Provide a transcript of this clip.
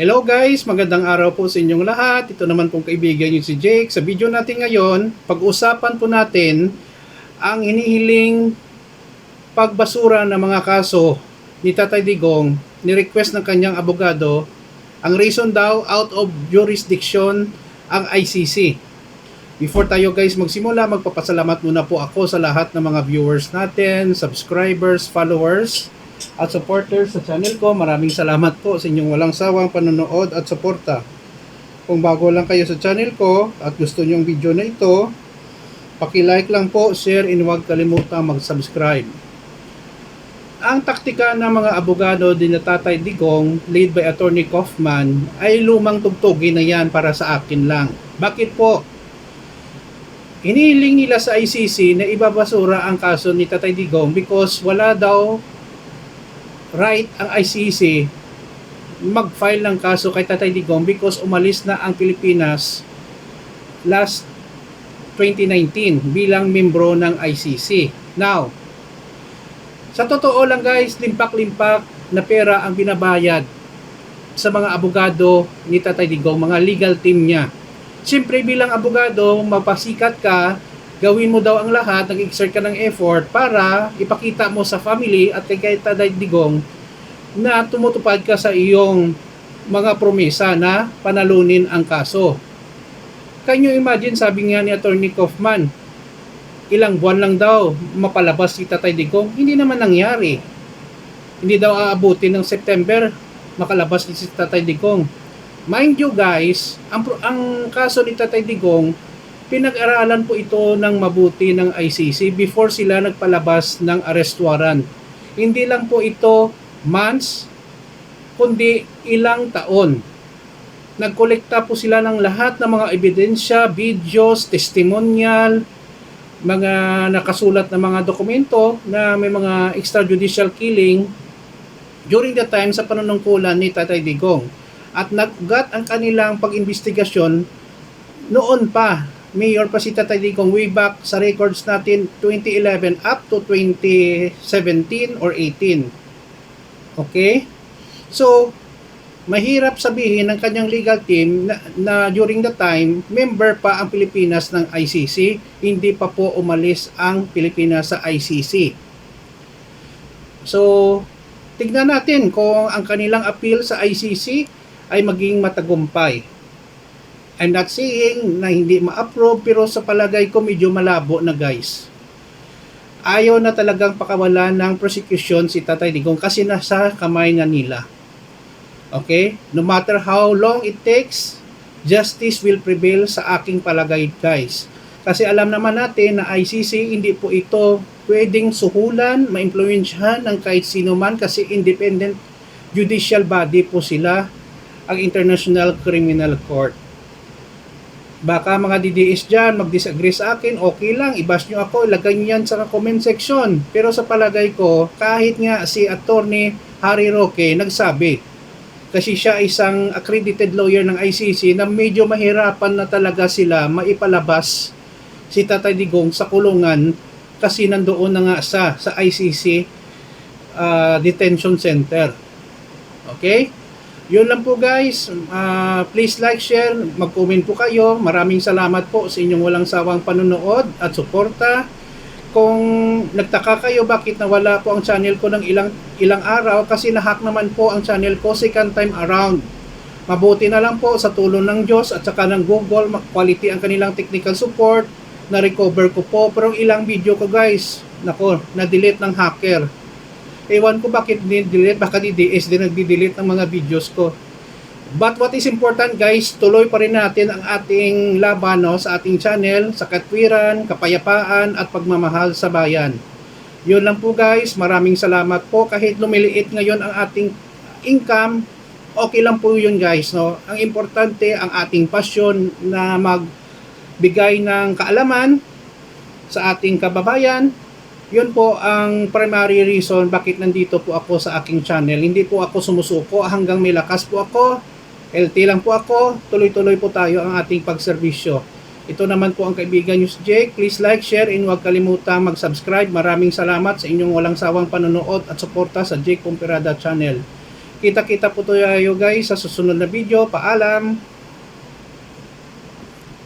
Hello guys, magandang araw po sa inyong lahat. Ito naman pong kaibigan niyo si Jake. Sa video natin ngayon, pag-usapan po natin ang hinihiling pagbasura ng mga kaso ni Tatay Digong ni-request ng kanyang abogado. Ang reason daw, out of jurisdiction ang ICC. Before tayo guys magsimula, magpapasalamat muna po ako sa lahat ng mga viewers natin, subscribers, followers, at supporters sa channel ko. Maraming salamat po sa inyong walang sawang panonood at suporta. Kung bago lang kayo sa channel ko at gusto niyo yung video na ito, paki-like lang po, share, and huwag kalimutang mag-subscribe. Ang taktika ng mga abogado din na Tatay Digong, lead by Attorney Kaufman, ay lumang tugtugin na yan para sa akin lang. Bakit po? Inihiling nila sa ICC na ibabasura ang kaso ni Tatay Digong because wala daw right ang ICC mag-file ng kaso kay Tatay Digong because umalis na ang Pilipinas last 2019 bilang membro ng ICC. Now, sa totoo lang guys, limpak-limpak na pera ang binabayad sa mga abogado ni Tatay Digong, mga legal team niya. Siyempre bilang abogado, mapasikat ka, gawin mo daw ang lahat, nag-exert ka ng effort para ipakita mo sa family at kay Tatay Digong na tumutupad ka sa iyong mga promesa na panalunin ang kaso. Can you imagine, sabi nga ni Attorney Kaufman, ilang buwan lang daw mapalabas si Tatay Digong. Hindi naman nangyari. Hindi daw aabutin ng September makalabas si Tatay Digong. Mind you guys, ang, ang kaso ni Tatay Digong, pinag-aralan po ito ng mabuti ng ICC before sila nagpalabas ng arrest warrant. Hindi lang po ito months, kundi ilang taon. Nagkolekta po sila ng lahat ng mga ebidensya, videos, testimonial, mga nakasulat na mga dokumento na may mga extrajudicial killing during the time sa panunungkulan ni Tatay Digong. At nagugat ang kanilang pag-investigasyon noon pa. Mayor pa si Tatay Digong way back sa records natin 2011 up to 2017 or 18. Okay? So, mahirap sabihin ng kanyang legal team na, na during the time, member pa ang Pilipinas ng ICC, hindi pa po umalis ang Pilipinas sa ICC. So, tignan natin kung ang kanilang appeal sa ICC ay maging matagumpay. I'm not saying na hindi ma-approve pero sa palagay ko medyo malabo na guys. Ayaw na talagang pakawalan ng prosecution si Tatay Digong kasi nasa kamay na nila. Okay? No matter how long it takes, justice will prevail sa aking palagay guys. Kasi alam naman natin na ICC hindi po ito pwedeng suhulan, maimpluwensyahan ng kahit sino man kasi independent judicial body po sila ang International Criminal Court. Baka mga DDS dyan mag-disagree sa akin, okay lang, ibas nyo ako, ilagay nyo yan sa comment section. Pero sa palagay ko, kahit nga si attorney Harry Roque nagsabi, kasi siya isang accredited lawyer ng ICC na medyo mahirapan na talaga sila maipalabas si Tatay Digong sa kulungan kasi nandoon na nga sa, sa ICC uh, detention center. Okay? Yun lang po guys. Uh, please like, share, mag-comment po kayo. Maraming salamat po sa inyong walang sawang panunood at suporta. Kung nagtaka kayo bakit nawala po ang channel ko ng ilang ilang araw kasi nahack naman po ang channel ko second time around. Mabuti na lang po sa tulong ng Diyos at saka ng Google, quality ang kanilang technical support. Na-recover ko po pero ilang video ko guys, nako, na-delete ng hacker. Ewan ko bakit din-delete, baka di DS din nagdi-delete ng mga videos ko. But what is important guys, tuloy pa rin natin ang ating laban no, sa ating channel, sa katwiran, kapayapaan at pagmamahal sa bayan. Yun lang po guys, maraming salamat po. Kahit lumiliit ngayon ang ating income, okay lang po yun guys. No? Ang importante, ang ating passion na magbigay ng kaalaman sa ating kababayan, yun po ang primary reason bakit nandito po ako sa aking channel. Hindi po ako sumusuko hanggang may lakas po ako. LT lang po ako. Tuloy-tuloy po tayo ang ating pagserbisyo. Ito naman po ang kaibigan nyo si Jake. Please like, share, and huwag kalimutang mag-subscribe. Maraming salamat sa inyong walang sawang panonood at suporta sa Jake Pomperada channel. Kita-kita po tayo guys sa susunod na video. Paalam!